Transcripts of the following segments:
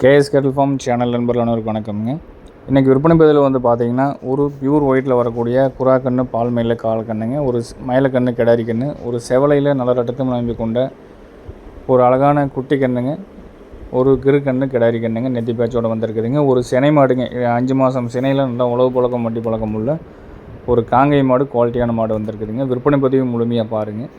KS கேட்டல் form channel நண்பர்கள் அனைவருக்கு வணக்கம்ங்க. இன்றைக்கி விற்பனை பதில் வந்து பார்த்தீங்கன்னா ஒரு பியூர் ஒயிட்டில் வரக்கூடிய குறா கன்று பால் மயில கால் கண்ணுங்க ஒரு ஸ்- மயிலக்கண்ணு கிடாரி கன்று ஒரு செவலையில் நல்ல ரட்டத்தம் நம்பி கொண்ட ஒரு அழகான குட்டி கண்ணுங்க ஒரு கிரு கண்ணு கிடாரி கண்ணுங்க நெத்தி பேச்சோடு வந்திருக்குதுங்க. ஒரு சினை மாடுங்க அஞ்சு மாதம் சினையில் நல்லா உழவு பழக்கம் வட்டி பழக்கம் உள்ள ஒரு காங்கை மாடு குவாலிட்டியான மாடு வந்திருக்குதுங்க. விற்பனை பதிவு முழுமையாக பாருங்கள்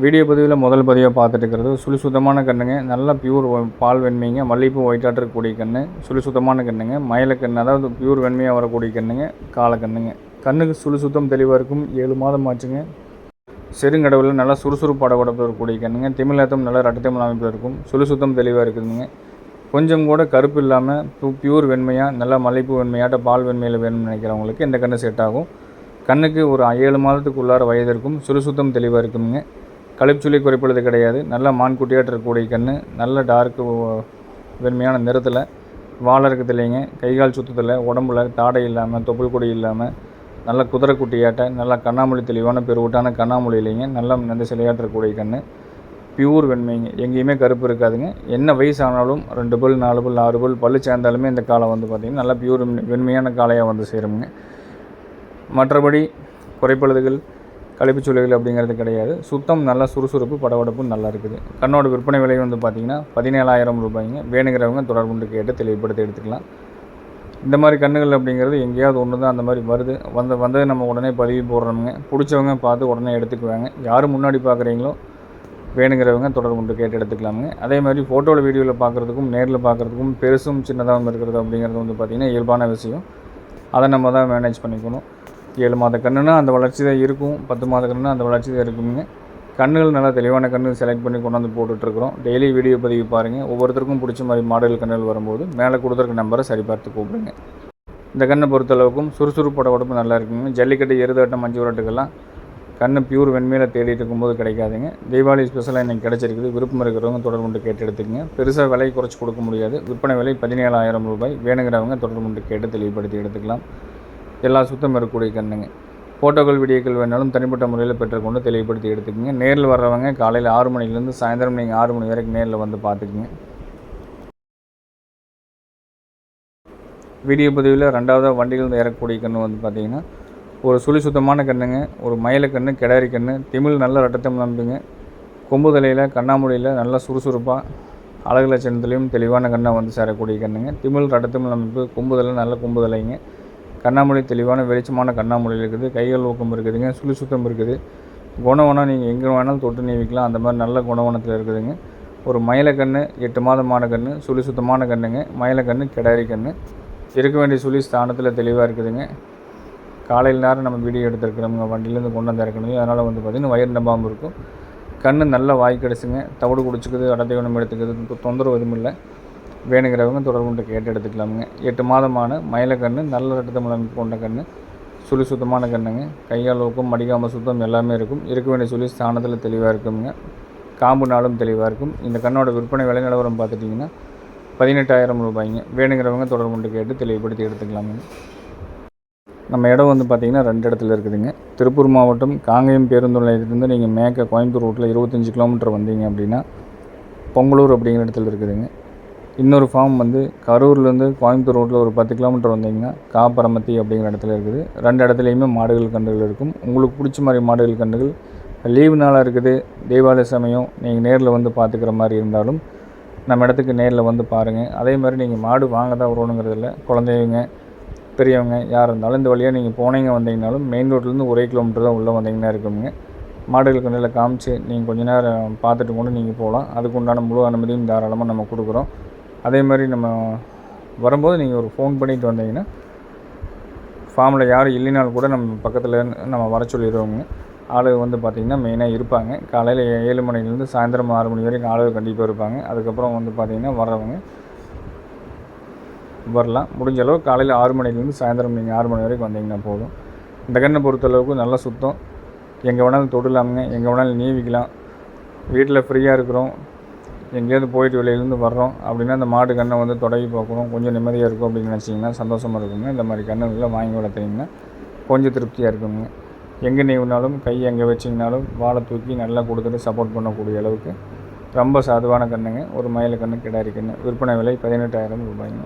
வீடியோ பதிவில் முதல் பதிவாக பார்த்துட்டு இருக்கிறது. சுழி சுத்தமான கண்ணுங்க. நல்லா பியூர் பால் வெண்மைங்க. மல்லிகைப்பூ ஒயிட்டாக இருக்கக்கூடிய கண்ணு. சுழி சுத்தமான கண்ணுங்க. மயிலக்கண்ணு அதாவது பியூர் வெண்மையாக வரக்கூடிய கண்ணுங்க. காலக்கண்ணுங்க கண்ணுக்கு சுழி சுத்தம் தெளிவாக இருக்கும். ஏழு மாதம் ஆச்சுங்க. செருங்கடவுல நல்லா சுறுசுறுப்பாட உடம்பு இருக்கக்கூடிய கண்ணுங்க. திமிழத்தம் நல்லா ரட்டத்தமிழ் அமைப்பில் இருக்கும். சுழி சுத்தம் தெளிவாக இருக்குதுங்க. கொஞ்சம் கூட கருப்பு இல்லாமல் பியூர் வெண்மையாக நல்லா மல்லிகைப்பூ வெண்மையாட்ட பால் வெண்மையில் வேணும்னு நினைக்கிறவங்களுக்கு இந்த கண்ணு செட் ஆகும். கண்ணுக்கு ஒரு ஏழு மாதத்துக்குள்ளார வயது இருக்கும். சுறுசுத்தம் தெளிவாக இருக்குங்க கழிப்புச்சுளி குறைப்பது கிடையாது. நல்ல மான்குட்டியாட்ட இருக்கக்கூடிய கன்று நல்ல டார்க்கு வெண்மையான நிறத்தில் வாழை இருக்குது இல்லைங்க. கைகால் சுத்தத்தில் உடம்புல தாடை இல்லாமல் தொப்புள் கொடி இல்லாமல் நல்ல குதிரை குட்டியாட்ட நல்லா கண்ணாமொழி தெளிவான பெருவூட்டான கண்ணாமொழி இல்லைங்க. நல்ல நெந்த சிலையாட்ட இருக்கக்கூடிய கன்று பியூர் வெண்மைங்க. எங்கேயுமே கருப்பு இருக்காதுங்க. என்ன வயசு ஆனாலும் ரெண்டு பல் நாலு பல் ஆறு பல் பல்லு சேர்ந்தாலுமே இந்த காளை வந்து பார்த்திங்கன்னா நல்லா பியூர் வெண்மையான காளையாக வந்து சேருங்க. மற்றபடி குறைப்பழுதுகள் கழிப்புச் அப்படிங்கிறது கிடையாது. சுத்தம் நல்லா சுறுசுறுப்பு படபடப்பு நல்லா இருக்குது. கண்ணோட விற்பனை விலை வந்து பார்த்திங்கன்னா பதினேழாயிரம் ரூபாய்ங்க. வேணுங்கிறவங்க தொடர்புண்டு கேட்டு தெளிவுபடுத்தி எடுத்துக்கலாம். இந்த மாதிரி கண்ணுகள் அப்படிங்கிறது எங்கேயாவது ஒன்று தான். அந்த மாதிரி வருது. வந்த வந்ததை நம்ம உடனே பதிவு போடுறோமுங்க. பிடிச்சவங்க பார்த்து உடனே எடுத்துக்குவாங்க. யார் முன்னாடி பார்க்குறீங்களோ வேணுங்கிறவங்க தொடர்புண்டு கேட்டு எடுத்துக்கலாமுங்க. அதே மாதிரி ஃபோட்டோவில் வீடியோவில் பார்க்குறதுக்கும் நேரில் பார்க்குறதுக்கும் பெருசும் சின்னதாகவும் இருக்கிறது அப்படிங்கிறது வந்து பார்த்திங்கன்னா இயல்பான விஷயம். அதை நம்ம தான் மேனேஜ் பண்ணிக்கணும். ஏழு மாத கண்ணுனா அந்த வளர்ச்சி தான் இருக்கும் பத்து மாத கண்ணுனா அந்த வளர்ச்சி தான் இருக்குங்க கண்ணுகள் நல்லா தெளிவான கண்ணு செலக்ட் பண்ணி கொண்டாந்து போட்டுட்ருக்குறோம். டெய்லி வீடியோ பதிவு பாருங்கள் ஒவ்வொருத்தருக்கும் பிடிச்ச மாதிரி மாடல் கண்ணுகள் வரும்போது மேலே கொடுத்துருக்க நம்பரை சரி பார்த்து கூப்பிடுங்க. இந்த கண்ணை பொறுத்தளவுக்கும் சுறுசுறுப்போட உடம்பு நல்லா இருக்குங்க. ஜல்லிக்கட்டு எருதாட்டம் மஞ்சு விரட்டுக்கெல்லாம் கண்ணு பியூர் வெண்மையில் தேடிட்டு இருக்கும்போது கிடைக்காதுங்க. தீபாவளி ஸ்பெஷலாக இன்றைக்கி கிடச்சிருக்குது. விருப்பம் இருக்கிறவங்க தொடர்பு கொண்டு கேட்டு எடுத்துக்கங்க. பெருசாக விலை குறைச்சி கொடுக்க முடியாது. விற்பனை விலை பதினேழாயிரம் ரூபாய். வேணுங்கிறவங்க தொடர்பு கொண்டு கேட்டு தெளிவுபடுத்தி எடுத்துக்கலாம். எல்லா சுத்தம் இருக்கக்கூடிய கண்ணுங்க ஃபோட்டோக்கள் வீடியோக்கள் வேணாலும் தனிப்பட்ட முறையில் பெற்றுக்கொண்டு தெளிவுபடுத்தி எடுத்துக்கோங்க. நேரில் வர்றவங்க காலையில் ஆறு மணிலேருந்து சாயந்தரம் நீங்கள் ஆறு மணி வரைக்கும் நேரில் வந்து பார்த்துக்குங்க. வீடியோ பதிவில் ரெண்டாவதாக வண்டியிலிருந்து இறக்கக்கூடிய கன்று வந்து பார்த்திங்கன்னா ஒரு சுழி சுத்தமான கண்ணுங்க ஒரு மயிலக்கண்ணு கிடாரி கண்ணு திமிழ் நல்ல ரட்டத்தம் நம்புங்க. கொம்பு தலையில் கண்ணாமூடியில் நல்லா சுறுசுறுப்பாக அழகு லட்சணத்துலேயும் தெளிவான கண்ணை வந்து சேரக்கூடிய கண்ணுங்க திமிழ் ரட்டத்தமிழ் அமைப்பு கொம்புதலை நல்ல கொம்புதலைங்க கண்ணாமொழி தெளிவான வெளிச்சமான கண்ணாமொழி இருக்குது. கைகள் ஊக்கம் இருக்குதுங்க சுழி சுத்தம் இருக்குது. குணவனம் நீங்கள் எங்கே வேணாலும் தொட்டு நீவிக்கலாம். அந்த மாதிரி நல்ல குணவனத்தில் இருக்குதுங்க. ஒரு மயிலக்கண்ணு எட்டு மாதமான கன்று சுழி சுத்தமான கண்ணுங்க. மயிலக்கண்ணு கிடாரி கன்று இருக்க வேண்டிய சுழி ஸ்தானத்தில் தெளிவாக இருக்குதுங்க. காலையில் நேரம் நம்ம வீடியோ எடுத்துருக்கிறோங்க வண்டியிலேருந்து கொண்டு வந்து இறக்கணும். அதனால் வந்து பார்த்திங்கன்னா வயிறு நம்பாமல் இருக்கும். கண் நல்ல வாய் கிடச்சுங்க. தவிடு குடிச்சிக்குது அடத்தை குணம் எடுத்துக்குது. தொந்தரவு எதுவும் இல்லை. வேணுங்கிறவங்க தொடர்பு கொண்டு கேட்டு எடுத்துக்கலாமுங்க. எட்டு மாதமான மயிலக்கண்ணு நல்ல ரத்தமிழம் கொண்ட கண்ணு சுழி சுத்தமான கண்ணுங்க. கையால் ஊக்கம் சுத்தம் எல்லாமே இருக்கும். இருக்க வேண்டிய சுழி ஸ்தானத்தில் தெளிவாக இருக்குங்க காம்பு நாளும் தெளிவாக இருக்கும். இந்த கண்ணோட விற்பனை விலை நிலவரம் பார்த்துட்டிங்கன்னா பதினெட்டாயிரம் ரூபாய்ங்க. வேணுங்கிறவங்க தொடர்பு கொண்டு கேட்டு தெளிவுபடுத்தி எடுத்துக்கலாமுங்க. நம்ம இடம் வந்து பார்த்திங்கன்னா ரெண்டு இடத்துல இருக்குதுங்க. திருப்பூர் மாவட்டம் காங்கேயம் பேருந்து நிலையத்திலேருந்து நீங்கள் மேக்க கோயம்புத்தூர் ரூட்டில் இருபத்தஞ்சி கிலோமீட்டர் வந்தீங்க அப்படின்னா பொங்கலூர் அப்படிங்கிற இடத்துல இருக்குதுங்க. இன்னொரு ஃபார்ம் வந்து கரூர்லேருந்து கோயம்புத்தூர் ரோட்டில் ஒரு பத்து கிலோமீட்டர் வந்தீங்கன்னா காப்பரமத்தி அப்படிங்கிற இடத்துல இருக்குது. ரெண்டு இடத்துலையுமே மாடுகள் கன்றுகள் இருக்கும். உங்களுக்கு பிடிச்ச மாதிரி மாடுகள் கன்றுகள் லீவு நாளாக இருக்குது. தீபாவளி சமயம் நீங்கள் நேரில் வந்து பார்த்துக்கிற மாதிரி இருந்தாலும் நம்ம இடத்துக்கு நேரில் வந்து பாருங்கள் அதே மாதிரி நீங்கள் மாடு வாங்க தான் வரணுங்கிறதில்ல குழந்தைங்க பெரியவங்க யார் இருந்தாலும் இந்த வழியாக நீங்கள் போனீங்க வந்தீங்கனாலும் மெயின் ரோட்லேருந்து ஒரே கிலோமீட்டர் தான் உள்ளே வந்தீங்கன்னா இருக்குங்க மாடுகள் கண்ணில் காமிச்சு நீங்கள் கொஞ்ச நேரம் பார்த்துட்டு கூட நீங்கள் போகலாம். அதுக்கு உண்டான முழு அனுமதியும் தாராளமாக நம்ம கொடுக்குறோம். அதே மாதிரி நம்ம வரும்போது நீங்கள் ஒரு ஃபோன் பண்ணிட்டு வந்தீங்கன்னா ஃபார்மில் யாரும் இல்லைனாலும் கூட நம்ம பக்கத்தில் நம்ம வர சொல்லிடுவோங்க ஆளு வந்து பார்த்திங்கன்னா மெயினாக இருப்பாங்க. காலையில் ஏழு மணிலேருந்து சாயந்தரம் ஆறு மணி வரைக்கும் ஆளு கண்டிப்பாக இருப்பாங்க. அதுக்கப்புறம் வந்து பார்த்திங்கன்னா வர்றவங்க வரலாம். முடிஞ்ச அளவு காலையில் ஆறு மணிலேருந்து சாயந்தரம் நீங்கள் ஆறு மணி வரைக்கும் வந்தீங்கன்னா போதும். இந்த கண்ணை பொறுத்தளவுக்கு நல்லா சுத்தம். எங்கே வேணாலும் தொடலாமுங்க. எங்கே வேணாலும் நீவிக்கலாம். வீட்டில் ஃப்ரீயாக இருக்கிறோம். எங்கேயாவது போயிட்டு வெளியிலேருந்து வர்றோம் அப்படின்னா அந்த மாடு கண்ணை வந்து தொடங்கி பார்க்கணும். கொஞ்சம் நிம்மதியாக இருக்கும் அப்படின்னு நினச்சிங்கன்னா சந்தோஷமாக இருக்குங்க. இந்த மாதிரி கண்ணுகளை வாங்கி வளர்த்தீங்கன்னா கொஞ்சம் திருப்தியாக இருக்குங்க. எங்கே நீவினாலும் கை எங்கே வச்சிங்கனாலும் வாழை தூக்கி நல்லா கொடுத்துட்டு சப்போர்ட் பண்ணக்கூடிய அளவுக்கு ரொம்ப சாதுவான கண்ணுங்க ஒரு மயில கண்ணு கிடாரி கண்ணு விற்பனை விலை பதினெட்டாயிரம் ரூபாய்ங்க.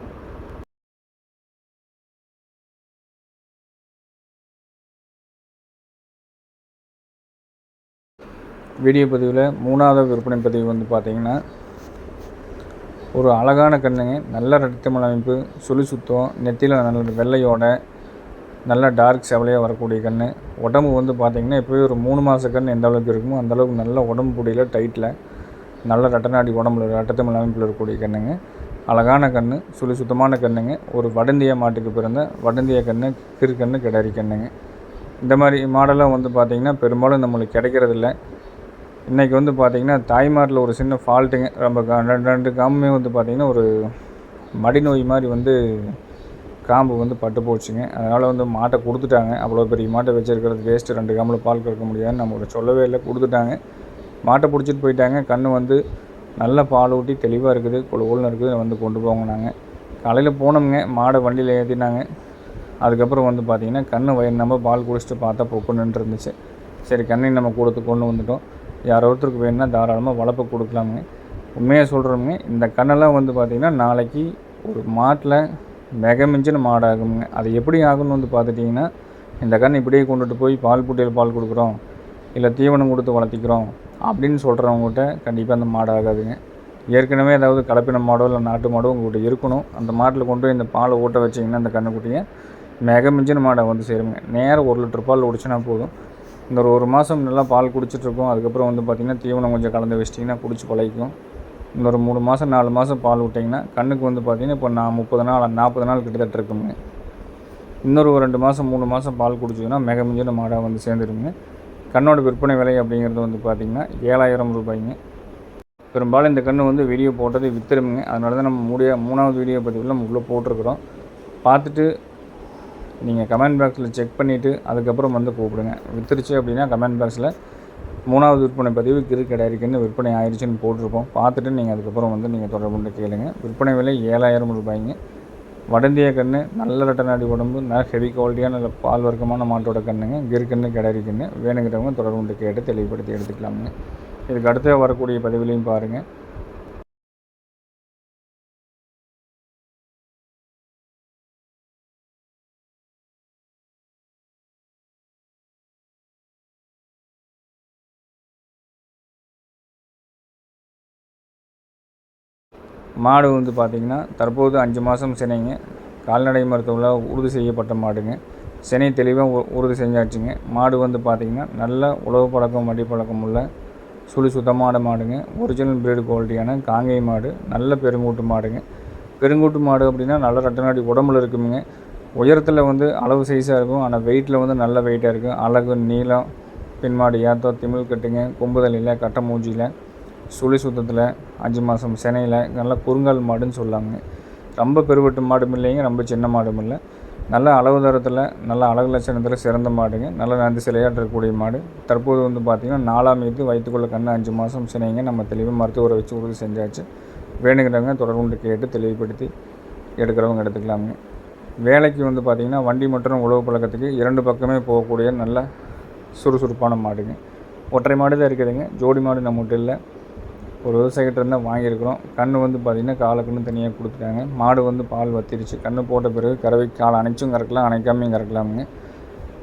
வீடியோ பதிவில் மூணாவது விற்பனை பதிவு வந்து பார்த்தீங்கன்னா ஒரு அழகான கண்ணுங்க நல்ல ரத்தமல் அமைப்பு சுழி சுத்தம் நெத்தியில் நல்ல வெள்ளையோட நல்ல டார்க் செவலையாக வரக்கூடிய கண் உடம்பு வந்து பார்த்திங்கன்னா இப்போயே ஒரு மூணு மாத கண் எந்த அளவுக்கு இருக்குமோ அந்தளவுக்கு நல்ல உடம்பு பொடியில் டைட்டில் நல்ல ரட்டநாடி உடம்புல ரட்டத்தமிழ் அமைப்பில் இருக்கக்கூடிய கண்ணுங்க. அழகான கண் சுழி சுத்தமான கண்ணுங்க. ஒரு வடந்திய மாட்டுக்கு பிறந்த வடந்திய கண் கிருக்கண்ணு கிடறி கண்ணுங்க. இந்த மாதிரி மாடலாம் வந்து பார்த்திங்கன்னா பெரும்பாலும் நம்மளுக்கு கிடைக்கிறதில்ல. இன்றைக்கி வந்து பார்த்திங்கன்னா தாய்மாரில் ஒரு சின்ன ஃபால்ட்டுங்க ரொம்ப ரெண்டு ரெண்டு காம்புமே வந்து பார்த்திங்கன்னா ஒரு மடிநோய் மாதிரி வந்து காம்பு வந்து பட்டு போச்சுங்க. அதனால் வந்து மாட்டை கொடுத்துட்டாங்க. அவ்வளோ பெரிய மாட்டை வச்சுருக்கிறது வேஸ்ட்டு ரெண்டு காம்பில் பால் கறக்க முடியாதுன்னு நம்மளோட சொல்லவே இல்லை. கொடுத்துட்டாங்க. மாட்டை பிடிச்சிட்டு போயிட்டாங்க. கண் வந்து நல்ல பால் ஊட்டி தெளிவாக இருக்குது. கொழுன்னு இருக்குது. வந்து கொண்டு போங்க நாங்கள் காலையில் போனோம்ங்க. மாடை வண்டியில் ஏற்றினாங்க அதுக்கப்புறம் வந்து பார்த்திங்கன்னா கண் வயிறு நம்ம பால் குடிச்சிட்டு பார்த்தா பொக்குன்னு இருந்துச்சு. சரி கண்ணை நம்ம கொடுத்து கொண்டு வந்துட்டோம். யாரோ ஒருத்தருக்கு வேணும்னா தாராளமாக வளர்ப்பு கொடுக்கலாமுங்க. உண்மையாக சொல்கிறோமுங்க இந்த கண்ணெல்லாம் வந்து பார்த்திங்கன்னா நாளைக்கு ஒரு மாட்டில் மிகமிஞ்சின மாடாகுங்க அது எப்படி ஆகும்னு வந்து பார்த்துட்டிங்கன்னா இந்த கண் இப்படியே கொண்டுட்டு போய் பால் புட்டியில் பால் கொடுக்குறோம் இல்லை தீவனம் கொடுத்து வளர்த்திக்கிறோம் அப்படின்னு சொல்கிறவங்ககிட்ட கண்டிப்பாக அந்த மாடு ஆகாதுங்க ஏற்கனவே ஏதாவது கலப்பின மாடோ இல்லை நாட்டு மாடோ உங்கள்கிட்ட இருக்கணும். அந்த மாட்டில் கொண்டு போய் இந்த பாலை ஊட்ட வச்சிங்கன்னா அந்த கண்ணுக்குட்டியை மிக மிஞ்சின மாடை வந்து சேருங்க நேரம் ஒரு லிட்டர் பால் ஒடிச்சுனா போதும். இந்த ஒரு ஒரு மாதம் நல்லா பால் குடிச்சிட்ருக்கோம். அதுக்கப்புறம் வந்து பார்த்திங்கன்னா தீவனம் கொஞ்சம் கலந்து வச்சிட்டிங்கன்னா குடிச்சு பழகிக்கும். இன்னொரு மூணு மாதம் நாலு மாதம் பால் விட்டிங்கன்னா கண்ணுக்கு வந்து பார்த்திங்கன்னா இப்போ நான் முப்பது நாள் நாற்பது நாள் கிட்டத்தட்ட இருக்குங்க. இன்னொரு ஒரு ரெண்டு மாதம் மூணு மாதம் பால் குடிச்சிங்கன்னா மிக மிஞ்சின மாடாக வந்து சேர்ந்துருங்க. கண்ணோட விற்பனை விலை அப்படிங்கிறது வந்து பார்த்திங்கன்னா ஏழாயிரம் ரூபாய்ங்க. பெரும்பாலும் இந்த கன்று வந்து வீடியோ போட்டது வித்துருமுங்க. அதனால தான் நம்ம மூடிய மூணாவது வீடியோ பதிவில் நம்ம உள்ளே போட்டிருக்கிறோம். பார்த்துட்டு நீங்கள் கமெண்ட் பாக்ஸில் செக் பண்ணிவிட்டு அதுக்கப்புறம் வந்து கூப்பிடுங்க. வித்துருச்சு அப்படின்னா கமெண்ட் பாக்ஸில் மூணாவது விற்பனை பதிவு கிரு கிடையாதுக்குன்னு விற்பனை ஆயிடுச்சுன்னு போட்டிருப்போம் பார்த்துட்டு நீங்கள் அதுக்கப்புறம் வந்து நீங்கள் தொடர்புண்டு கேளுங்க. விற்பனை விலை ஏழாயிரம் ரூபாய்ங்க. வடந்திய கன்று நல்ல ரெட்டநாடி உடம்பு நல்ல ஹெவி குவாலிட்டியான நல்ல பால் வர்க்கமான மாட்டோட கண்ணுங்க. கிருக்கண்ணு கிடரி கண்ணு வேணுங்கிறவங்க தொடர்புண்டு கேட்டு தெளிவுபடுத்தி எடுத்துக்கலாமுங்க. இதுக்கு அடுத்து வரக்கூடிய பதிவுலையும் பாருங்கள் மாடு வந்து பார்த்திங்கன்னா தற்போது அஞ்சு மாதம் சினைங்க. கால்நடை மருத்துவத்தில் உறுதி செய்யப்பட்ட மாடுங்க. சினை தெளிவாக உறுதி செஞ்சாச்சுங்க. மாடு வந்து பார்த்திங்கன்னா நல்ல உழவு பழக்கம் வண்டி பழக்கம் உள்ள சுழி சுத்தமான மாடுங்க. ஒரிஜினல் பிரீடு குவாலிட்டியான காங்கை மாடு நல்ல பெருங்கூட்டு மாடுங்க. பெருங்கூட்டு மாடு அப்படின்னா நல்ல ரெட்டநாடி உடம்புல இருக்குமுங்க. உயரத்தில் வந்து அளவு சைஸாக இருக்கும். ஆனால் வெயிட்டில் வந்து நல்ல வெயிட்டாக இருக்கும். அழகு நீளம் பின்மாடு ஏத்தோ திமிழ் கட்டுங்க கொம்புதலில் கட்டை மூஞ்சியில் சுழி சுத்தத்தில் அஞ்சு மாதம் சென்னையில் நல்லா குறுங்கால் மாடுன்னு சொல்லுவாங்க ரொம்ப பெருவட்டு மாடும் இல்லைங்க ரொம்ப சின்ன மாடும் இல்லை. நல்ல அளவு தரத்தில் நல்ல அழகு லட்சணத்தில் சிறந்த மாடுங்க. நல்ல நந்தி சிலையாற்றக்கூடிய மாடு. தற்போது வந்து பார்த்திங்கன்னா நாலாம் மீது வயிற்றுக்குள்ள கண்ணு அஞ்சு மாதம் சினைங்க நம்ம தெளிவாக மருத்துவரை வச்சு உறுதி செஞ்சாச்சு. வேணுங்கிறவங்க தொடர்புண்டு கேட்டு தெளிவுபடுத்தி எடுக்கிறவங்க எடுத்துக்கலாமுங்க. வேலைக்கு வந்து பார்த்திங்கன்னா வண்டி மற்றும் உழவு பழக்கத்துக்கு இரண்டு பக்கமே போகக்கூடிய நல்ல சுறுசுறுப்பான மாடுங்க. ஒற்றை மாடு தான் இருக்குதுங்க. ஜோடி மாடு நம்மகிட்ட இல்லை. ஒரு விவசாயிகிட்ட இருந்தால் வாங்கியிருக்கிறோம். கன்று வந்து பார்த்திங்கன்னா காலை கன்று தனியாக கொடுத்துட்டாங்க. மாடு வந்து பால் வத்திருச்சு. கன்று போட்ட பிறகு கறவை கால் அணைச்சும் கறக்கலாம் அணைக்காமையும் கறக்கலாமுங்க.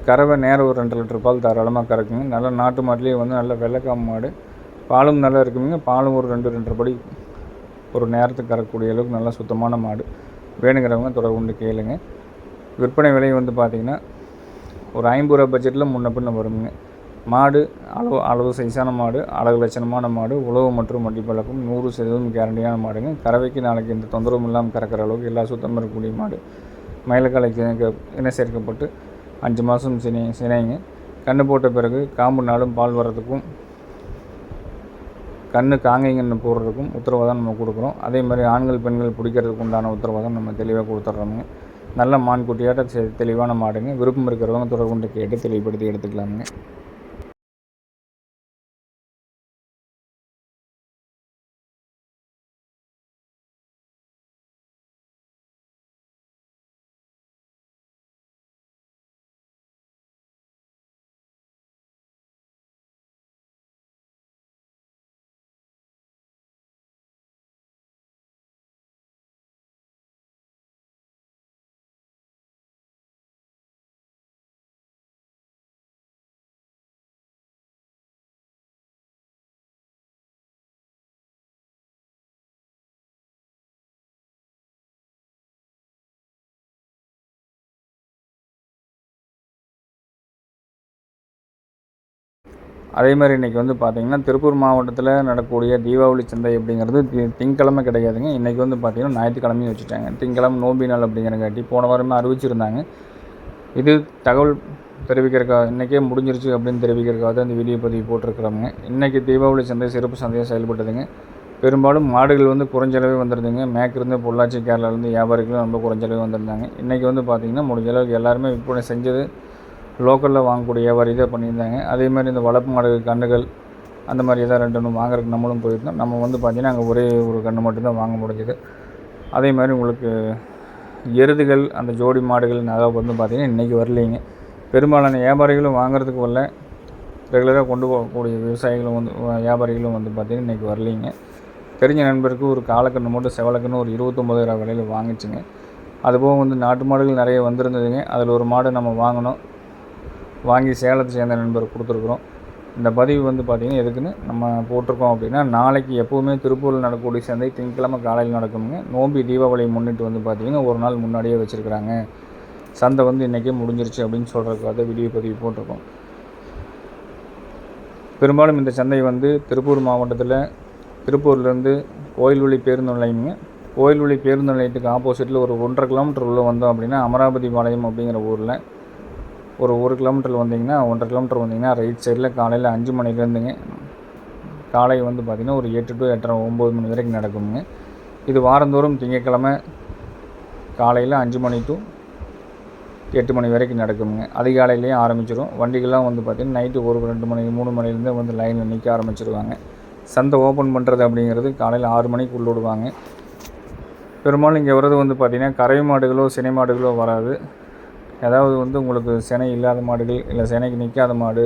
கறவை நேரம் ஒரு ரெண்டு லிட்டர் பால் தாராளமாக கறக்குங்க. நல்ல நாட்டு மாட்டிலே வந்து நல்ல வெள்ளைக்காம மாடு. பாலும் நல்லா இருக்குங்க. பாலும் ஒரு ரெண்டு ரெண்டரை படி ஒரு நேரத்துக்கு கறக்கக்கூடிய அளவுக்கு நல்லா சுத்தமான மாடு. வேணுங்கிறவங்க தொடர்பு கொண்டு கேளுங்க. விற்பனை விலை வந்து பார்த்திங்கன்னா ஒரு ஐம்பது ரூபா பட்ஜெட்டில் முன்ன பின்ன வருங்க. மாடு அளவு அளவு சைஸான மாடு அழகு லட்சணமான மாடு உழவு மற்றும் வண்டி பழக்கம் நூறு சதவீதம் கேரண்டியான மாடுங்க. கறவைக்கு நாளைக்கு எந்த தொந்தரவும் இல்லாமல் கறக்கிற அளவுக்கு எல்லா சுத்தமும் இருக்கக்கூடிய மாடு. மயிலக்காலைக்கு இணை சேர்க்கப்பட்டு அஞ்சு மாதம் சினை சினைங்க. கன்று போட்ட பிறகு காம்பு நாடும் பால் வர்றதுக்கும் கண்ணு காங்கைங்கன்னு போடுறதுக்கும் உத்தரவாதம் நம்ம கொடுக்குறோம். அதே மாதிரி ஆண்கள் பெண்கள் பிடிக்கிறதுக்கு உண்டான உத்தரவாதம் நம்ம தெளிவாக கொடுத்துட்றோமுங்க நல்ல மான் குட்டியாட்ட தெளிவான மாடுங்க. விருப்பம் இருக்கிறவங்க தொடர்பு கொண்டு கேட்டு தெளிவுபடுத்தி எடுத்துக்கலாமுங்க. அதே மாதிரி இன்றைக்கி வந்து பார்த்திங்கன்னா திருப்பூர் மாவட்டத்தில் நடக்கக்கூடிய தீபாவளி சந்தை அப்படிங்கிறது தி திங்கக்கிழமை கிடையாதுங்க. இன்றைக்கி வந்து பார்த்திங்கன்னா ஞாயிற்றுக்கிழமையும் வச்சுட்டாங்க. திங்கக்கிழமை நோம்பி நாள் அப்படிங்கிறங்காட்டி போன வாரமே அறிவிச்சிருந்தாங்க. இது தகவல் தெரிவிக்கிறக்காக இன்றைக்கே முடிஞ்சிருச்சு அப்படின்னு தெரிவிக்கிறக்காக தான் இந்த வீடியோ பதிவு போட்டிருக்கிறோங்க இன்றைக்கி தீபாவளி சந்தை சிறப்பு சந்தையாக செயல்பட்டதுங்க. பெரும்பாலும் மாடுகள் வந்து குறைஞ்சளவே வந்துருதுங்க. மேற்கிருந்து பொள்ளாச்சி கேரளாவிலேருந்து வியாபாரிகளும் ரொம்ப குறைஞ்சளவே வந்திருந்தாங்க. இன்றைக்கி வந்து பார்த்திங்கன்னா முடிஞ்சளவுக்கு எல்லாருமே விற்பனை செஞ்சது. லோக்கலில் வாங்கக்கூடிய வியாபாரி பண்ணியிருந்தாங்க. அதே மாதிரி இந்த வளர்ப்பு மாடு கன்றுகள் அந்த மாதிரி ஏதாவது ரெண்டு ஒன்று வாங்குறதுக்கு நம்மளும் போயிருந்தோம். நம்ம வந்து பார்த்திங்கன்னா அங்கே ஒரே ஒரு கன்று மட்டும்தான் வாங்க முடிஞ்சுது. அதே மாதிரி உங்களுக்கு எருதுகள் அந்த ஜோடி மாடுகள் நகை வந்து பார்த்திங்கன்னா இன்றைக்கி வரலைங்க. பெரும்பாலான வியாபாரிகளும் வாங்குறதுக்கு வரல. ரெகுலராக கொண்டு போகக்கூடிய விவசாயிகளும் வந்து வியாபாரிகளும் வந்து பார்த்திங்கன்னா இன்றைக்கி வரலைங்க. தெரிஞ்ச நண்பருக்கு ஒரு காலக்கன்று மட்டும் செவலக்கன்று ஒரு இருபத்தொம்போதாயிரம் விலையில் வாங்கிச்சுங்க. அதுபோக வந்து நாட்டு மாடுகள் நிறைய வந்திருந்ததுங்க. அதில் ஒரு மாடு நம்ம வாங்கினோம். வாங்கி சேலத்தை சேர்ந்த நண்பர் கொடுத்துருக்குறோம். இந்த பதிவு வந்து பார்த்திங்கன்னா எதுக்குன்னு நம்ம போட்டிருக்கோம் அப்படின்னா நாளைக்கு எப்போவுமே திருப்பூரில் நடக்கக்கூடிய சந்தை திங்கக்கிழமை காலையில் நடக்குங்க நோம்பி தீபாவளியை முன்னிட்டு வந்து பார்த்திங்கன்னா ஒரு நாள் முன்னாடியே வச்சுருக்குறாங்க. சந்தை வந்து இன்றைக்கே முடிஞ்சிருச்சு அப்படின்னு சொல்கிறதுக்காக வீடியோ பதிவு போட்டிருக்கோம். பெரும்பாலும் இந்த சந்தை வந்து திருப்பூர் மாவட்டத்தில் திருப்பூர்லேருந்து கோயில்வழி பேருந்து நிலையம்ங்க. கோயில்வழி பேருந்து நிலையத்துக்கு ஆப்போசிட்டில் ஒரு ஒன்றரை கிலோமீட்டர் உள்ளே வந்தோம் அப்படின்னா அமராவதி பாளையம் அப்படிங்கிற ஊரில் ஒரு ஒரு கிலோமீட்டர் வந்தீங்கன்னா ஒன்றரை கிலோமீட்டர் வந்தீங்கன்னா ரைட் சைடில் காலையில் அஞ்சு மணிலேருந்துங்க காலை வந்து பார்த்திங்கன்னா ஒரு எட்டு டு எட்டரை ஒம்பது மணி வரைக்கும் நடக்குங்க இது வாரந்தோறும் திங்கக்கிழமை காலையில் அஞ்சு மணி டு எட்டு மணி வரைக்கும் நடக்குங்க அதிகாலையிலேயே ஆரம்பிச்சிடும் வண்டிகள்லாம் வந்து பார்த்திங்கன்னா நைட்டு ஒரு ரெண்டு மணி மூணு மணிலேருந்து வந்து லைனில் நிற்க ஆரம்பிச்சிருவாங்க. சந்தை ஓப்பன் பண்ணுறது அப்படிங்கிறது காலையில் ஆறு மணிக்கு உள்ளிடுவாங்க பெரும்பாலும் இங்கே வர்றது வந்து பார்த்திங்கன்னா கரை மாடுகளோ சினை மாடுகளோ வராது. ஏதாவது வந்து உங்களுக்கு சினை இல்லாத மாடுகள் இல்லை சினைக்கு நிற்காத மாடு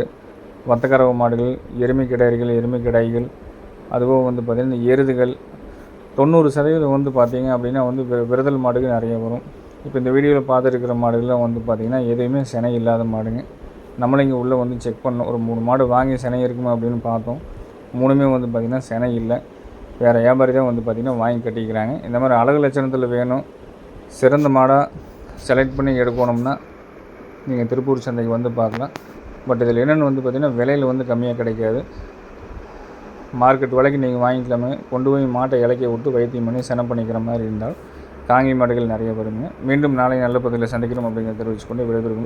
வத்தக்கரவு மாடுகள் எருமை கிடாரிகள் எருமை கிடாய்கள் அதுவும் வந்து பார்த்திங்கன்னா இந்த எருதுகள் தொண்ணூறு சதவீதம் வந்து பார்த்திங்க அப்படின்னா வந்து விரதல் மாடுகள் நிறைய வரும். இப்போ இந்த வீடியோவில் பார்த்துருக்கிற மாடுகள்லாம் வந்து பார்த்திங்கன்னா எதுவுமே சினை இல்லாத மாடுங்க. நம்மளும் இங்கே உள்ளே வந்து செக் பண்ணோம் ஒரு மூணு மாடு வாங்கி சினை இருக்குமா அப்படின்னு பார்த்தோம். மூணுமே வந்து பார்த்திங்கன்னா சினை இல்லை. வேறு வியாபாரி தான் வந்து பார்த்திங்கன்னா வாங்கி கட்டிக்கிறாங்க. இந்த மாதிரி அழகு லட்சணத்தில் வேணும். சிறந்த மாடாக செலக்ட் பண்ணி எடுக்கணும்னா நீங்கள் திருப்பூர் சந்தைக்கு வந்து பார்க்கலாம். பட் இதில் என்னென்னு வந்து பார்த்திங்கன்னா விலையில் வந்து கம்மியாக கிடைக்காது. மார்க்கெட் விலைக்கு நீங்கள் வாங்கிக்கலாமே. கொண்டு போய் மாட்டை இலக்கி விட்டு வைத்தியம் பண்ணி செனம் பண்ணிக்கிற மாதிரி இருந்தால் காங்கி மாடுகள் நிறைய வருங்க. மீண்டும் நாளை நல்ல பகுதியில் சந்திக்கிறோம் அப்படிங்கிறத தெரிவிச்சுக்கொண்டு விடைபெறும்